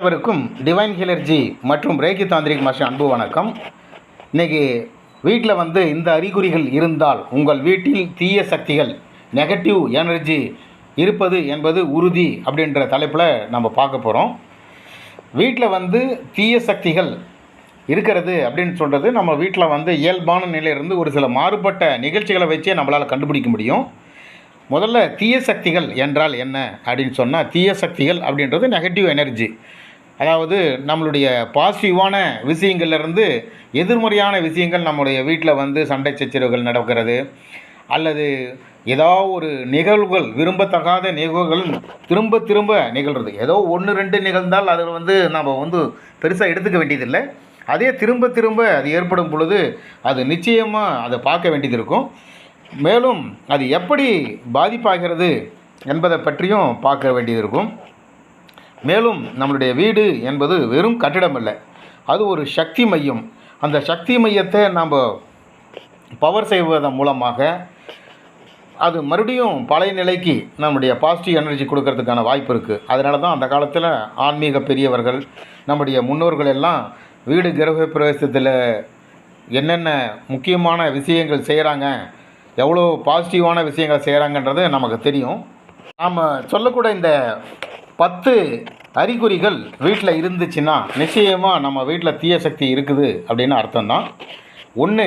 அனைவருக்கும் டிவைன் ஹிலர்ஜி மற்றும் ரேகி தாந்திரிக் மாஷி அன்பு வணக்கம். இன்னைக்கு வீட்டில் வந்து இந்த அறிகுறிகள் இருந்தால் உங்கள் வீட்டில் தீய சக்திகள் நெகட்டிவ் எனர்ஜி இருப்பது என்பது உறுதி அப்படின்ற தலைப்பில் நம்ம பார்க்க போகிறோம் வீட்டில் வந்து தீய சக்திகள் இருக்கிறது அப்படின்னு சொல்கிறது நம்ம வீட்டில் வந்து இயல்பான நிலையிலிருந்து ஒரு சில மாறுபட்ட நிகழ்ச்சிகளை வச்சே நம்மளால் கண்டுபிடிக்க முடியும். முதல்ல தீய சக்திகள் என்றால் என்ன அப்படின்னு சொன்னால் தீய சக்திகள் அப்படின்றது நெகட்டிவ் எனர்ஜி அதாவது நம்மளுடைய பாசிட்டிவான விஷயங்கள்லேருந்து எதிர்மறையான விஷயங்கள் நம்முடைய வீட்டில் வந்து சண்டை சச்சரவுகள் நடக்கிறது. அல்லது ஏதோ ஒரு நிகழ்வுகள் விரும்பத்தகாத நிகழ்வுகள் திரும்ப திரும்ப நிகழ்கிறது ஏதோ ஒன்று ரெண்டு நிகழ்ந்தால் அதில் வந்து நம்ம வந்து பெருசாக எடுத்துக்க வேண்டியதில்லை. அதே திரும்ப திரும்ப அது ஏற்படும் பொழுது அது நிச்சயமாக அதை பார்க்க வேண்டியது இருக்கும். மேலும் அது எப்படி பாதிப்பாகிறது என்பதை பற்றியும் பார்க்க வேண்டியது இருக்கும். மேலும் நம்மளுடைய வீடு என்பது வெறும் கட்டிடம் இல்லை அது ஒரு சக்தி மையம். அந்த சக்தி மையத்தை நாம் பவர் செய்வதன் மூலமாக அது மறுபடியும் பழைய நிலைக்கு நம்முடைய பாசிட்டிவ் எனர்ஜி கொடுக்கறதுக்கான வாய்ப்பு இருக்குது அதனால தான் அந்த காலத்தில் ஆன்மீக பெரியவர்கள் நம்முடைய முன்னோர்கள் எல்லாம் வீடு கிரக பிரவேசத்தில் என்னென்ன முக்கியமான விஷயங்கள் செய்கிறாங்க எவ்வளோ பாசிட்டிவான விஷயங்கள் செய்கிறாங்கன்றது நமக்கு தெரியும். நாம் சொல்லக்கூட இந்த பத்து அறிகுறிகள் வீட்டில் இருந்துச்சுன்னா நிச்சயமாக நம்ம வீட்டில் தீய சக்தி இருக்குது அப்படின்னு அர்த்தம் தான் ஒன்று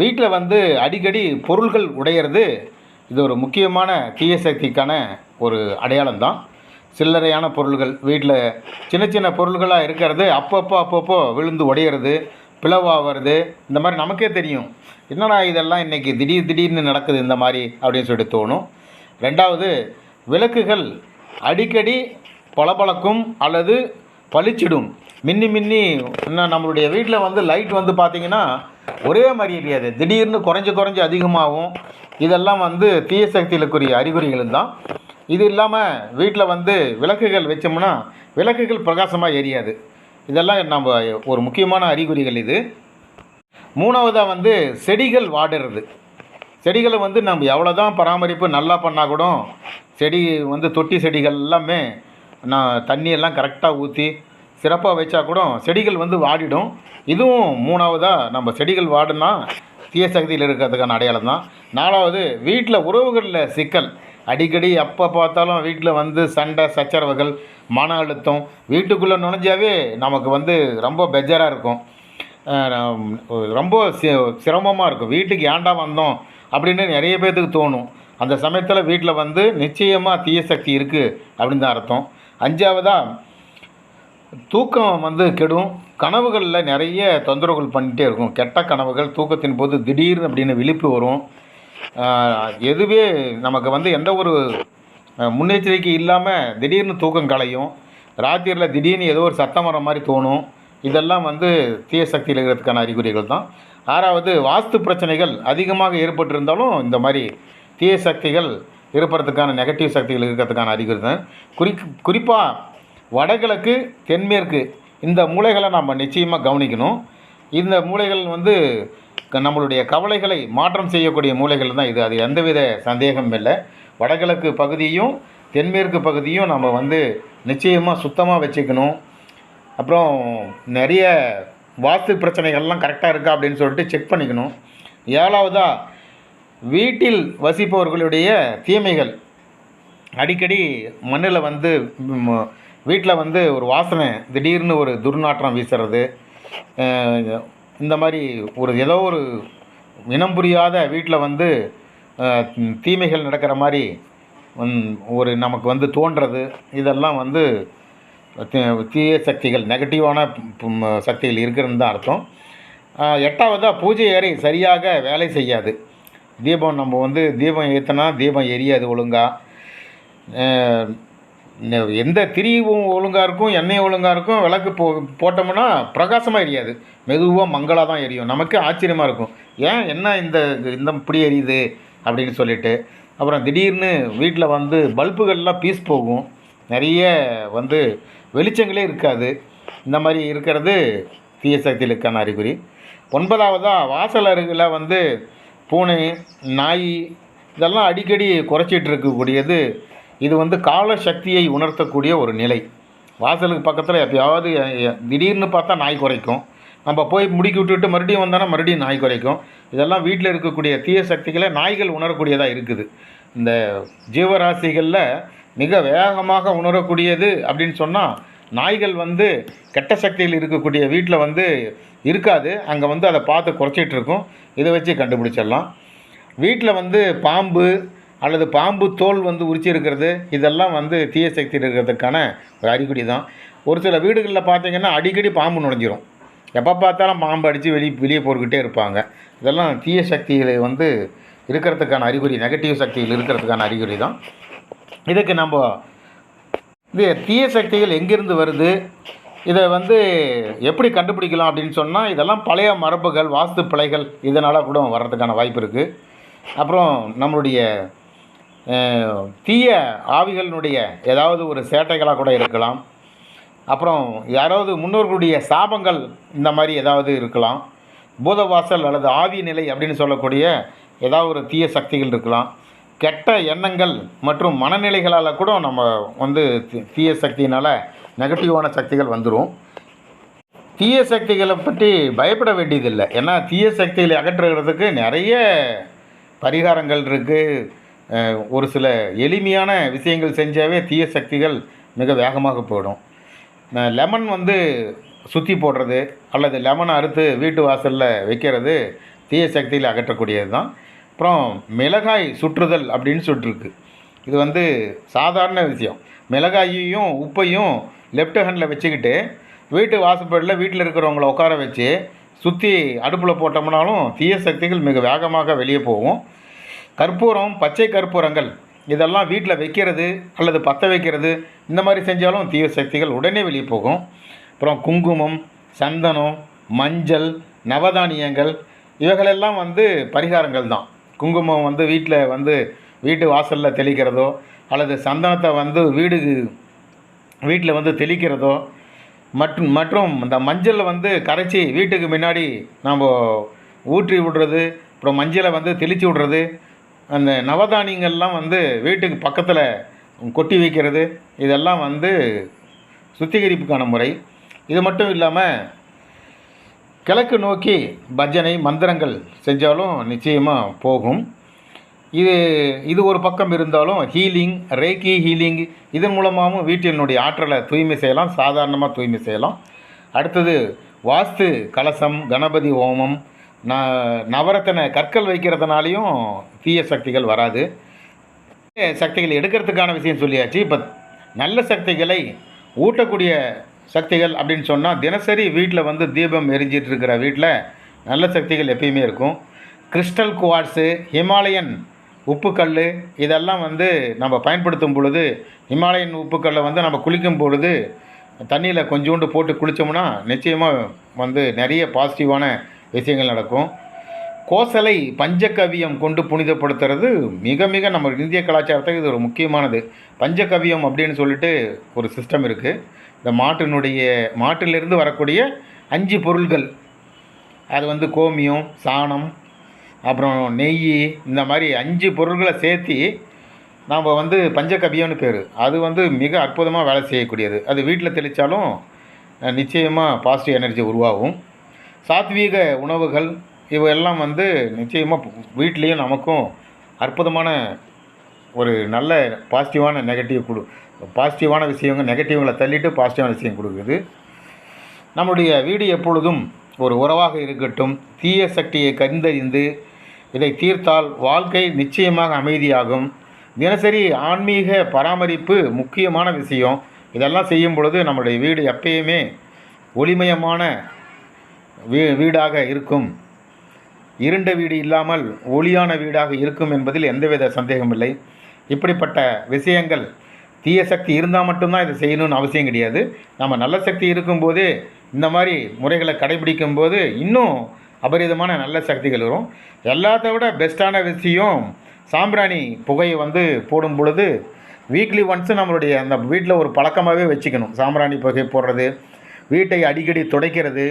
வீட்டில் வந்து அடிக்கடி பொருள்கள் உடையிறது இது ஒரு முக்கியமான தீய சக்திக்கான ஒரு அடையாளம் தான் சில்லறையான பொருள்கள் வீட்டில் சின்ன சின்ன பொருள்களாக இருக்கிறது அப்பப்போ அப்பப்போ விழுந்து உடையிறது பிளவாகிறது இந்த மாதிரி நமக்கே தெரியும். என்னடா இதெல்லாம் இன்றைக்கி திடீர் திடீர்னு நடக்குது இந்த மாதிரி அப்படின்னு சொல்லிட்டு தோணும். ரெண்டாவது விளக்குகள் அடிக்கடி பளபளக்கும் அல்லது பளிச்சிடும். மின்னி மின்னி இன்னும் நம்மளுடைய வீட்டில் வந்து லைட் வந்து பார்த்திங்கன்னா ஒரே மாதிரி எரியாது திடீர்னு குறைஞ்சி குறைஞ்சி அதிகமாகும். இதெல்லாம் வந்து தீய சக்திகளுக்குரிய அறிகுறிகள் தான். இது இல்லாமல் வீட்டில் வந்து விளக்குகள் வச்சோம்னா விளக்குகள் பிரகாசமாக எரியாது. இதெல்லாம் நம்ம ஒரு முக்கியமான அறிகுறிகள் இது. மூணாவதாக வந்து செடிகள் வாடுறது. செடிகளை வந்து நம்ம எவ்வளோ தான் பராமரிப்பு நல்லா பண்ணால் கூட செடி வந்து தொட்டி செடிகள் எல்லாமே நான் தண்ணியெல்லாம் கரெக்டாக ஊற்றி சிறப்பாக வச்சா கூட செடிகள் வந்து வாடிடும். இதுவும் மூணாவதாக நம்ம செடிகள் வாடுனா தீய சக்தியில் இருக்கிறதுக்கான அடையாளம் தான். நாலாவது வீட்டில் உறவுகளில் சிக்கல். அடிக்கடி எப்போ பார்த்தாலும் வீட்டில் வந்து சண்டை சச்சரவுகள் மன அழுத்தம் வீட்டுக்குள்ளே நுழைஞ்சாவே நமக்கு வந்து ரொம்ப பெஜராக இருக்கும். ரொம்ப சிரமமாக இருக்கும். வீட்டுக்கு ஏன்டா வந்தோம் அப்படின்னு நிறைய பேர்த்துக்கு தோணும். அந்த சமயத்தில் வீட்டில் வந்து நிச்சயமாக தீய சக்தி இருக்குது அப்படின்னு தான் அர்த்தம். அஞ்சாவதாக தூக்கம் வந்து கெடும். கனவுகளில் நிறைய தொந்தரவுகள் பண்ணிகிட்டே இருக்கும். கெட்ட கனவுகள் தூக்கத்தின் போது திடீர்னு அப்படின்னு விழிப்பு வரும். எதுவே நமக்கு வந்து எந்த ஒரு முன்னெச்சரிக்கை இல்லாமல் திடீர்னு தூக்கம் கலையும் ராத்திரியில் திடீர்னு ஏதோ ஒரு சத்தம் வர மாதிரி தோணும். இதெல்லாம் வந்து தீய சக்தியில் இருக்கிறதுக்கான அறிகுறிகள் தான். ஆறாவது வாஸ்து பிரச்சனைகள் அதிகமாக ஏற்பட்டிருந்தாலும் இந்த மாதிரி தீய சக்திகள் இருப்பதற்கான நெகட்டிவ் சக்திகள் இருக்கிறதுக்கான அறிகுறி தான். குறி குறிப்பாக வடகிழக்கு தென்மேற்கு இந்த மூலைகளை நம்ம நிச்சயமாக கவனிக்கணும். இந்த மூலைகள் வந்து நம்மளுடைய கவலைகளை மாற்றம் செய்யக்கூடிய மூளைகள் தான் இது. அது எந்தவித சந்தேகமும் இல்லை. வடகிழக்கு பகுதியும் தென்மேற்கு பகுதியும் நம்ம வந்து நிச்சயமாக சுத்தமாக வச்சுக்கணும். அப்புறம் நிறைய வாஸ்து பிரச்சனைகள்லாம் கரெக்டாக இருக்கா அப்படின்னு சொல்லிட்டு செக் பண்ணிக்கணும். ஏழாவதாக வீட்டில் வசிப்பவர்களுடைய தீமைகள். அடிக்கடி மண்ணில் வந்து வீட்டில் வந்து ஒரு வாசனை திடீர்னு ஒரு துர்நாற்றம் வீசுறது இந்த மாதிரி ஒரு ஏதோ ஒரு இனம் புரியாத வீட்டில் வந்து தீமைகள் நடக்கிற மாதிரி ஒரு நமக்கு வந்து தோன்றது. இதெல்லாம் வந்து தீய சக்திகள் நெகட்டிவான சக்திகள் இருக்குதுன்னு தான் அர்த்தம். எட்டாவதாக பூஜை அறை சரியாக வேலை செய்யாது. தீபம் நம்ம வந்து தீபம் ஏற்றினா தீபம் எரியாது ஒழுங்காக எந்த திரிவும் ஒழுங்காக இருக்கும் எண்ணெய் ஒழுங்காக இருக்கும் விளக்கு போ போட்டோம்னா பிரகாசமாக எரியாது. மெதுவாக மங்களாக தான் எரியும். நமக்கு ஆச்சரியமாக இருக்கும். ஏன்? என்ன இந்த இந்த இப்படி எரியுது? அப்படின்னு சொல்லிட்டு. அப்புறம் திடீர்னு வீட்டில் வந்து பல்புகள்லாம் பீஸ் போகும். நிறைய வந்து வெளிச்சங்களே இருக்காது. இந்த மாதிரி இருக்கிறது தீய சக்திகளுக்கான அறிகுறி. ஒன்பதாவதாக வாசல் அருகில் வந்து பூனை நாய் இதெல்லாம் அடிக்கடி குறைச்சிட்டு இருக்கக்கூடியது இது வந்து கால சக்தியை உணர்த்தக்கூடிய ஒரு நிலை. வாசலுக்கு பக்கத்தில் எப்பயாவது திடீர்னு பார்த்தா நாய் குறைக்கும். நம்ம போய் முடிக்கி விட்டுட்டு மறுபடியும் வந்தோன்னா மறுபடியும் நாய் குறைக்கும். இதெல்லாம் வீட்டில் இருக்கக்கூடிய தீய சக்திகளை நாய்கள் உணரக்கூடியதாக இருக்குது. இந்த ஜீவராசிகளில் மிக வேகமாக உணரக்கூடியது அப்படின்னு சொன்னால் நாய்கள் வந்து கெட்ட சக்தியில் இருக்கக்கூடிய வீட்டில் வந்து இருக்காது. அங்கே வந்து அதை பார்த்து குறைச்சிட்டு இருக்கும் இதை வச்சு கண்டுபிடிச்சிடலாம். வீட்டில் வந்து பாம்பு அல்லது பாம்பு தோல் வந்து உரிச்சு இருக்கிறது இதெல்லாம் வந்து தீய சக்தியில் இருக்கிறதுக்கான ஒரு அறிகுறி தான். ஒரு சில வீடுகளில் பார்த்தீங்கன்னா அடிக்கடி பாம்பு நுழைஞ்சிரும். எப்போ பார்த்தாலும் பாம்பு அடித்து வெளியே வெளியே போட்டுக்கிட்டே இருப்பாங்க. இதெல்லாம் தீய சக்திகளை வந்து இருக்கிறதுக்கான அறிகுறி நெகட்டிவ் சக்திகள் இருக்கிறதுக்கான அறிகுறி தான். இதுக்கு நம்ம இது தீய சக்திகள் எங்கேருந்து வருது? இதை வந்து எப்படி கண்டுபிடிக்கலாம் அப்படின்னு சொன்னால் இதெல்லாம் பழைய மரபுகள் வாஸ்து பிழைகள் இதனால் கூட வர்றதுக்கான வாய்ப்பு இருக்குது அப்புறம் நம்மளுடைய தீய ஆவிகளினுடைய ஏதாவது ஒரு சேட்டைகளாக கூட இருக்கலாம். அப்புறம் யாராவது முன்னோர்களுடைய சாபங்கள் இந்த மாதிரி ஏதாவது இருக்கலாம். பூதவாசல் அல்லது ஆவி நிலை அப்படின்னு சொல்லக்கூடிய ஏதாவது ஒரு தீய சக்திகள் இருக்கலாம். கெட்ட எண்ணங்கள் மற்றும் மனநிலைகளால் கூட நம்ம வந்து தி- தீய சக்தியினால் நெகட்டிவான சக்திகள் வந்துடும் தீய சக்திகளை பற்றி பயப்பட வேண்டியதில்லை. ஏன்னா தீய சக்திகளை அகற்றுகிறதுக்கு நிறைய பரிகாரங்கள் இருக்குது ஒரு சில எளிமையான விஷயங்கள் செஞ்சாவே தீய சக்திகள் மிக வேகமாக போயிடும். லெமன் வந்து சுற்றி போடுறது அல்லது லெமனை அறுத்து வீட்டு வாசலில் வைக்கிறது தீய சக்தியில் அகற்றக்கூடியது தான் அப்புறம் மிளகாய் சுற்றுதல் அப்படின்னு சொல்லிட்டுருக்கு. இது வந்து சாதாரண விஷயம். மிளகாயையும் உப்பையும் லெஃப்ட் ஹேண்டில் வச்சுக்கிட்டு வீட்டு வாசப்படியில் வீட்டில் இருக்கிறவங்கள உட்கார வச்சு சுற்றி அடுப்பில் போட்டோம்னாலும் தீய சக்திகள் மிக வேகமாக வெளியே போகும். கற்பூரம் பச்சை கற்பூரங்கள் இதெல்லாம் வீட்டில் வைக்கிறது அல்லது பற்ற வைக்கிறது இந்த மாதிரி செஞ்சாலும் தீய சக்திகள் உடனே வெளியே போகும். அப்புறம் குங்குமம் சந்தனம் மஞ்சள் நவதானியங்கள் இவைகளெல்லாம் வந்து பரிகாரங்கள் தான். குங்குமம் வந்து வீட்டில் வந்து வீட்டு வாசலில் தெளிக்கிறதோ அல்லது சந்தனத்தை வந்து வீடு வீட்டில் வந்து தெளிக்கிறதோ மற்றும் மற்றும் இந்த மஞ்சளை வந்து கரைச்சி வீட்டுக்கு முன்னாடி நம்ம ஊற்றி விடுறது அப்புறம் மஞ்சளை வந்து தெளித்து விடுறது அந்த நவதானியங்கள்லாம் வந்து வீட்டுக்கு பக்கத்தில் கொட்டி வைக்கிறது இதெல்லாம் வந்து சுத்திகரிப்புக்கான முறை. இது மட்டும் இல்லாமல் கிழக்கு நோக்கி பஜனை மந்திரங்கள் செஞ்சாலும் நிச்சயமாக போகும். இது இது ஒரு பக்கம் இருந்தாலும் ஹீலிங் ரேக்கி ஹீலிங் இதன் மூலமாகவும் வீட்டினுடைய ஆற்றலை தூய்மை செய்யலாம் சாதாரணமாக தூய்மை செய்யலாம். அடுத்தது வாஸ்து கலசம் கணபதி ஹோமம் ந நவரத்தின கற்கள் வைக்கிறதுனாலையும் தீய சக்திகள் வராது. சக்திகள் சக்திகளை எடுக்கிறதுக்கான விஷயம் சொல்லியாச்சு இப்போ நல்ல சக்திகளை ஊட்டக்கூடிய சக்திகள் அப்படின்னு சொன்னால் தினசரி வீட்டில் வந்து தீபம் எரிஞ்சிட்டு இருக்கிற வீட்டில் நல்ல சக்திகள் எப்பயுமே இருக்கும். கிறிஸ்டல் குவார்ட்ஸு ஹிமாலயன் உப்புக்கல் இதெல்லாம் வந்து நம்ம பயன்படுத்தும் பொழுது ஹிமாலயன் உப்புக்கல்லை வந்து நம்ம குளிக்கும் பொழுது தண்ணியில் கொஞ்சோண்டு போட்டு குளித்தோம்னா நிச்சயமாக வந்து நிறைய பாசிட்டிவான விஷயங்கள் நடக்கும். கோசலை பஞ்சகவியம் கொண்டு புனிதப்படுத்துறது மிக மிக நம்ம இந்திய கலாச்சாரத்துக்கு இது ஒரு முக்கியமானது. பஞ்சகவியம் அப்படின்னு சொல்லிட்டு ஒரு சிஸ்டம் இருக்குது இந்த மாட்டினுடைய மாட்டிலிருந்து வரக்கூடிய அஞ்சு பொருள்கள். அது வந்து கோமியம் சாணம் அப்புறம் நெய் இந்த மாதிரி அஞ்சு பொருள்களை சேர்த்து நாம் வந்து பஞ்சகவியம்னு பேர். அது வந்து மிக அற்புதமாக வேலை செய்யக்கூடியது. அது வீட்டில் தெளித்தாலும் நிச்சயமாக பாசிட்டிவ் எனர்ஜி உருவாகும். சாத்வீக உணவுகள் இவையெல்லாம் வந்து நிச்சயமாக வீட்லேயும் நமக்கும் அற்புதமான ஒரு நல்ல பாசிட்டிவான நெகட்டிவ் கொடு பாசிட்டிவான விஷயங்கள் நெகட்டிவ்களை தள்ளிட்டு பாசிட்டிவான விஷயம் கொடுக்குது. நம்முடைய வீடு எப்பொழுதும் ஒரு உறவாக இருக்கட்டும் தீய சக்தியை கண்டறிந்து இதை தீர்த்தால் வாழ்க்கை நிச்சயமாக அமைதியாகும். தினசரி ஆன்மீக பராமரிப்பு முக்கியமான விஷயம். இதெல்லாம் செய்யும் பொழுது நம்முடைய வீடு எப்பயுமே ஒளிமயமான வீ வீடாக இருக்கும். இருண்ட வீடு இல்லாமல் ஒளியான வீடாக இருக்கும் என்பதில் எந்தவித சந்தேகமில்லை. இப்படிப்பட்ட விஷயங்கள் தீய சக்தி இருந்தால் மட்டும்தான் இதை செய்யணும்னு அவசியம் கிடையாது. நம்ம நல்ல சக்தி இருக்கும்போதே இந்த மாதிரி முறைகளை கடைபிடிக்கும் போது இன்னும் அபரிதமான நல்ல சக்திகள் வரும். எல்லாத்த விட பெஸ்ட்டான விஷயம் சாம்பிராணி புகையை வந்து போடும் பொழுது வீக்லி ஒன்ஸ் நம்மளுடைய அந்த வீட்டில் ஒரு பழக்கமாகவே வச்சுக்கணும். சாம்பிராணி புகை போடுறது வீட்டை அடிக்கடி துடைக்கிறது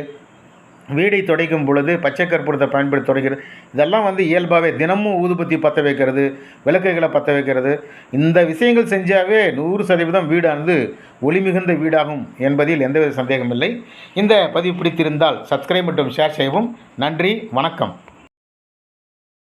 வீடை துடைக்கும் பொழுது பச்சை கற்பூரத்தை பயன்படுத்தி துடைக்கிறது. இதெல்லாம் வந்து இயல்பாகவே தினமும் ஊதுபத்தி பற்ற வைக்கிறது விளக்குகளை பற்ற வைக்கிறது. இந்த விஷயங்கள் செஞ்சாவே நூறு சதவீதம் வீடானது ஒளி மிகுந்த வீடாகும் என்பதில் எந்தவித சந்தேகமில்லை. இந்த பதிவு பிடித்திருந்தால் சப்ஸ்கிரைப் மற்றும் ஷேர் செய்யவும். நன்றி வணக்கம்.